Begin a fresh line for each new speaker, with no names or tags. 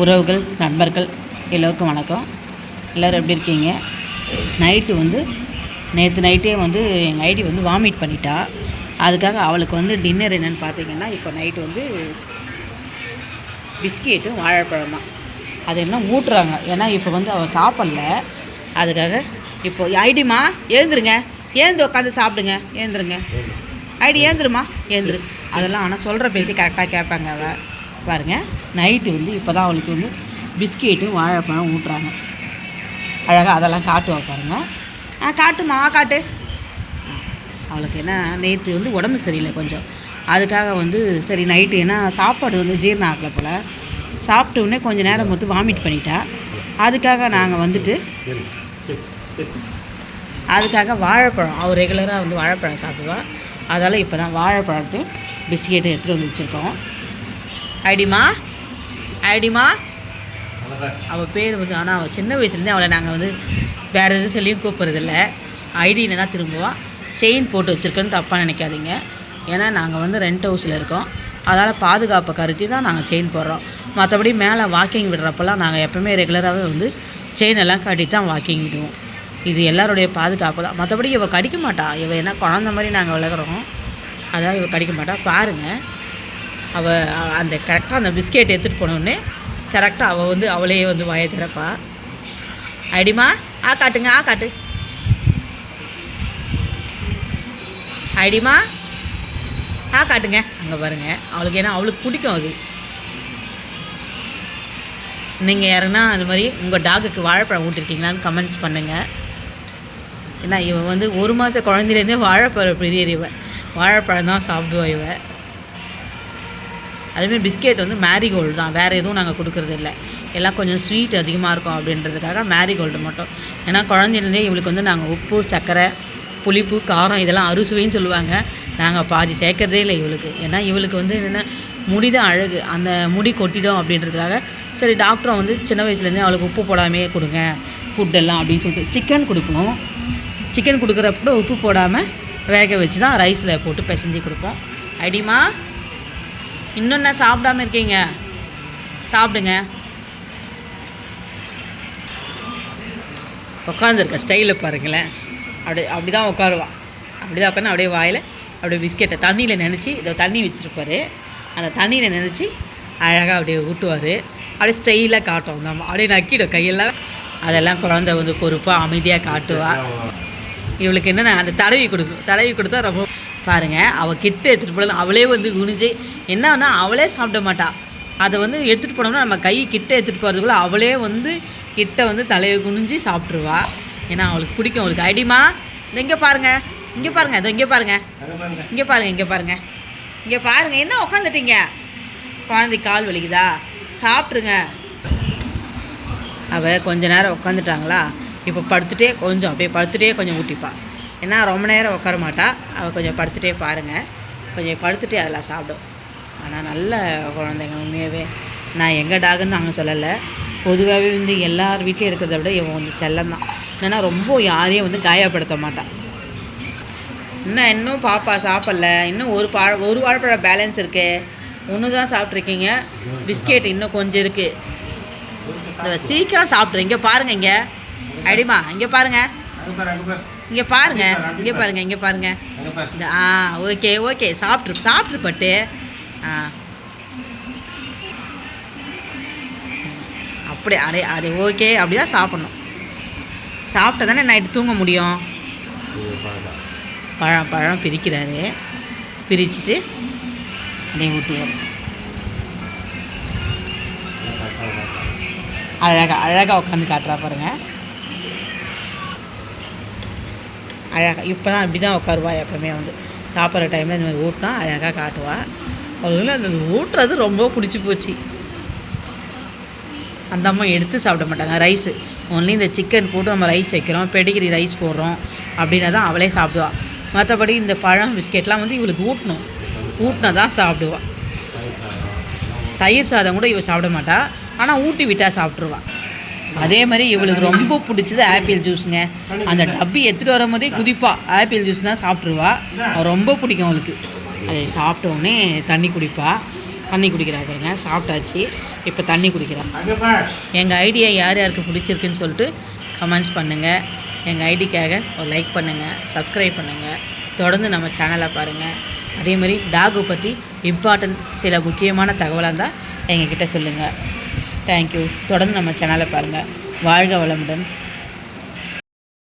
உறவுகள் நண்பர்கள் எல்லோருக்கும் வணக்கம். எல்லோரும் எப்படி இருக்கீங்க? நைட்டு வந்து நேற்று நைட்டே வந்து எங்கள் ஐடி வந்து வாமிட் பண்ணிட்டா. அதுக்காக அவளுக்கு வந்து டின்னர் என்னென்னு பார்த்தீங்கன்னா இப்போ நைட்டு வந்து பிஸ்கெட்டும் வாழைப்பழம் தான். அது என்ன ஊட்டுறாங்க. ஏன்னா இப்போ வந்து அவள் சாப்பிடல. அதுக்காக இப்போ ஐடிமா எழுந்துருங்க. ஏந்து உட்காந்து சாப்பிடுங்க. ஏந்துருங்க ஐடி ஏந்துருமா ஏந்துரு அதெல்லாம் ஆனால் சொல்கிற பேசி கரெக்டாக கேட்பாங்க அவள் பாருங்க. நைட்டு வந்து இப்போ தான் அவளுக்கு வந்து பிஸ்கெட்டும் வாழைப்பழம் ஊட்டுறாங்க. அழகாக அதெல்லாம் காட்டுவா பாருங்க. ஆ காட்டுமா காட்டு. அவளுக்கு என்ன நேற்று வந்து உடம்பு சரியில்லை கொஞ்சம். அதுக்காக வந்து சரி நைட்டு ஏன்னா சாப்பாடு வந்து ஜீரணம் ஆகலை போல். சாப்பிட்ட உடனே கொஞ்சம் நேரம் வந்து வாமிட் பண்ணிட்டா. அதுக்காக நாங்கள் வந்துட்டு அதுக்காக வாழைப்பழம் அவள் ரெகுலராக வந்து வாழைப்பழம் சாப்பிடுவா. அதால் இப்போ தான் வாழைப்பழத்தையும் பிஸ்கெட்டும் எடுத்துகிட்டு வந்து வச்சுருக்கோம். ஐடிமா? ஐடிமா? அவள் பேர் வந்து ஆனால் அவள் சின்ன வயசுலேருந்தே அவளை நாங்கள் வந்து வேறு எதுவும் சொல்லியும் கூப்பிட்றதில்ல. ஐடின்னு தான் திரும்புவோம் செயின் போட்டு வச்சுருக்கோன்னு தப்பாக நினைக்காதீங்க. ஏன்னா நாங்கள் வந்து ரெண்ட் ஹவுஸில் இருக்கோம். அதால் பாதுகாப்பை கருதி தான் நாங்கள் செயின் போடுறோம். மற்றபடி மேலே வாக்கிங் விடுறப்பெல்லாம் நாங்கள் எப்போவுமே ரெகுலராகவே வந்து செயின் எல்லாம் கட்டிட்டு தான் வாக்கிங் விடுவோம். இது எல்லாருடைய பாதுகாப்பு தான். மற்றபடி இவள் கடிக்க மாட்டா. இவள் என்ன குழந்த மாதிரி நாங்கள் விளக்குறோம் அதான் இவள் கடிக்க மாட்டா. பாருங்கள் அவள் அந்த கரெக்டாக அந்த பிஸ்கெட் எடுத்துகிட்டு போனோடனே கரெக்டாக அவள் வந்து அவளே வந்து வாயை திறப்பா. ஐடிமா ஆ காட்டுங்க ஆ காட்டு. ஐடிமா ஆ காட்டுங்க. அங்கே பாருங்க அவளுக்கு ஏன்னா அவளுக்கு பிடிக்கும் அது. நீங்கள் யாருன்னா அது மாதிரி உங்கள் டாகுக்கு வாழைப்பழம் ஊட்டிருக்கீங்களான்னு கமெண்ட்ஸ் பண்ணுங்கள் ஏன்னா இவன் வந்து ஒரு மாத குழந்தையிலேருந்தே வாழைப்பழம் பெரிய இவன். வாழைப்பழம் தான் சாப்பிடுவா இவன். அதுமாதிரி பிஸ்கெட் வந்து மேரிகோல்டு தான். வேறு எதுவும் நாங்கள் கொடுக்கறது இல்லை. எல்லாம் கொஞ்சம் ஸ்வீட் அதிகமாக இருக்கும் அப்படின்றதுக்காக மேரிகோல்டு மட்டும். ஏன்னா குழந்தையிலேருந்தே இவளுக்கு வந்து நாங்கள் உப்பு சர்க்கரை புளிப்பு காரம் இதெல்லாம் அறுசுவைன்னு சொல்லுவாங்க. நாங்கள் பாதி சேர்க்கறதே இல்லை இவளுக்கு. ஏன்னா இவளுக்கு வந்து என்னென்ன முடி தான் அழகு. அந்த முடி கொட்டிடும் அப்படின்றதுக்காக சரி டாக்டரும் வந்து சின்ன வயசுலேருந்தே அவளுக்கு உப்பு போடாமையே கொடுங்க. ஃபுட்டெல்லாம் அப்படின்னு சொல்லிட்டு சிக்கன் கொடுப்போம். சிக்கன் கொடுக்குறப்ப கூட உப்பு போடாமல் வேக வச்சு தான் ரைஸில் போட்டு பிசைஞ்சு கொடுப்போம். ஐடிமா இன்னும் என்ன சாப்பிடாம இருக்கீங்க? சாப்பிடுங்க. உட்காந்துருக்க ஸ்டைலில் பாருங்களேன். அப்படி அப்படி தான் உட்காருவா அப்படி தான் உட்காந்து அப்படியே வாயில் அப்படியே பிஸ்கெட்டை தண்ணியில் நினச்சி இதை தண்ணி வச்சுருப்பாரு. அந்த தண்ணியில் நினச்சி அழகாக அப்படியே ஊட்டுவார். அப்படியே ஸ்டைலாக காட்டும். நம்ம அப்படியே நக்கிடும். கையெல்லாம் அதெல்லாம் குழந்தை வந்து பொறுப்பாக அமைதியாக காட்டுவா. இவளுக்கு என்னென்ன அந்த தடவி கொடுக்கும். தடவி கொடுத்தா ரொம்ப பாருங்கள் அவள் கிட்ட எடுத்துகிட்டு போகலாம் அவளே வந்து குனிஞ்சு என்னன்னா அவளே சாப்பிட மாட்டா. அதை வந்து எடுத்துகிட்டு போனோம்னா நம்ம கை கிட்ட எடுத்துகிட்டு போகிறதுக்குள்ள அவளே வந்து கிட்ட வந்து தலையை குனிஞ்சு சாப்பிட்ருவா ஏன்னா அவளுக்கு பிடிக்கும் அவளுக்கு ஐடிமா இந்த இங்கே பாருங்கள் இங்கே பாருங்கள் இதோ இங்கே பாருங்கள் இங்கே பாருங்கள் இங்கே பாருங்கள் இங்கே பாருங்கள் என்ன உட்காந்துட்டீங்க குழந்தைக்கு கால் வலிக்குதா? சாப்பிட்ருங்க அவள் கொஞ்ச நேரம் உட்காந்துட்டாங்களா இப்போ படுத்துட்டே கொஞ்சம் அப்படியே படுத்துட்டே கொஞ்சம் ஊட்டிப்பா. ஏன்னா ரொம்ப நேரம் உட்கார மாட்டா அவள் கொஞ்சம் படுத்துகிட்டே பாருங்கள் கொஞ்சம் படுத்துட்டே அதெல்லாம் சாப்பிடும். ஆனால் நல்ல குழந்தைங்க உண்மையாகவே நான் எங்கள் டாகுன்னு நாங்கள் சொல்லலை. பொதுவாகவே வந்து எல்லார் வீட்லேயும் இருக்கிறத விட இவன் வந்து செல்லம் தான் ஏன்னா ரொம்ப யாரையும் வந்து காயப்படுத்த மாட்டான் இன்னும் இன்னும் பாப்பா சாப்பிடல. இன்னும் ஒரு பா ஒரு வாழைப்பழம் பேலன்ஸ் இருக்கு. ஒன்று தான் சாப்பிட்ருக்கீங்க பிஸ்கெட் இன்னும் கொஞ்சம் இருக்குது சீக்கிரம் சாப்பிட்ரு இங்கே பாருங்கள் இங்கே. அடிமா இங்கே பாருங்கள் இங்கே பாருங்க இங்கே பாருங்க இங்கே பாருங்க. ஆ ஓகே ஓகே சாப்பிட்ரு சாப்பிட்ரு பட்டு. ஆ. அப்படி அடே அது ஓகே அப்படி தான் சாப்பிட்ணும். சாப்பிட்டா தானே நைட்டு தூங்க முடியும். பழம் பழம் பிரிக்கிறாரு. பிரிச்சுட்டு அப்படியே ஊட்டுவார் அழகாக அழகாக உட்காந்து காட்டுறா பாருங்க. அழகாக இப்போ தான் அப்படி தான் உட்காருவாள் எப்போவுமே வந்து. சாப்பிட்ற டைமில் இந்த மாதிரி ஊட்டினா அழகாக காட்டுவாள் அவங்களுக்கு அந்த ஊட்டுறது ரொம்ப பிடிச்சி போச்சு. அந்த அம்மா எடுத்து சாப்பிட மாட்டாங்க. ரைஸு ஒன்லி இந்த சிக்கன் போட்டு நம்ம ரைஸ் வைக்கிறோம் பெடிகிரி ரைஸ் போடுறோம் அப்படின்னா தான் அவளே சாப்பிடுவாள் மற்றபடி இந்த பழம் பிஸ்கெட்லாம் வந்து இவளுக்கு ஊட்டணும். ஊட்டினா தான் சாப்பிடுவாள் தயிர் சாதம் கூட இவள் சாப்பிட மாட்டாள் ஆனால் ஊட்டி விட்டால் சாப்பிட்ருவாள் அதே மாதிரி இவளுக்கு ரொம்ப பிடிச்சது ஆப்பிள் ஜூஸுங்க. அந்த டப்பி எடுத்துகிட்டு வரும்போதே குதிப்பா. ஆப்பிள் ஜூஸ்னால் சாப்பிட்ருவா ரொம்ப பிடிக்கும் அவளுக்கு. அதை சாப்பிட்ட உடனே தண்ணி குடிப்பா. தண்ணி குடிக்கிறா பாருங்க. சாப்பிட்டாச்சு. இப்போ தண்ணி குடிக்கிறான் எங்கள் ஐடியா யார் யாருக்கு பிடிச்சிருக்குன்னு சொல்லிட்டு கமெண்ட்ஸ் பண்ணுங்கள் எங்கள் ஐடிக்காக ஒரு லைக் பண்ணுங்கள் சப்ஸ்கிரைப் பண்ணுங்கள் தொடர்ந்து நம்ம சேனலை பாருங்கள் அதே மாதிரி டாகு பற்றி இம்பார்ட்டன்ட் சில முக்கியமான தகவலாக இருந்தால் எங்ககிட்ட சொல்லுங்கள் தேங்க்யூ. தொடர்ந்து நம்ம சேனலை பாருங்கள் வாழ்க வளமுடன்.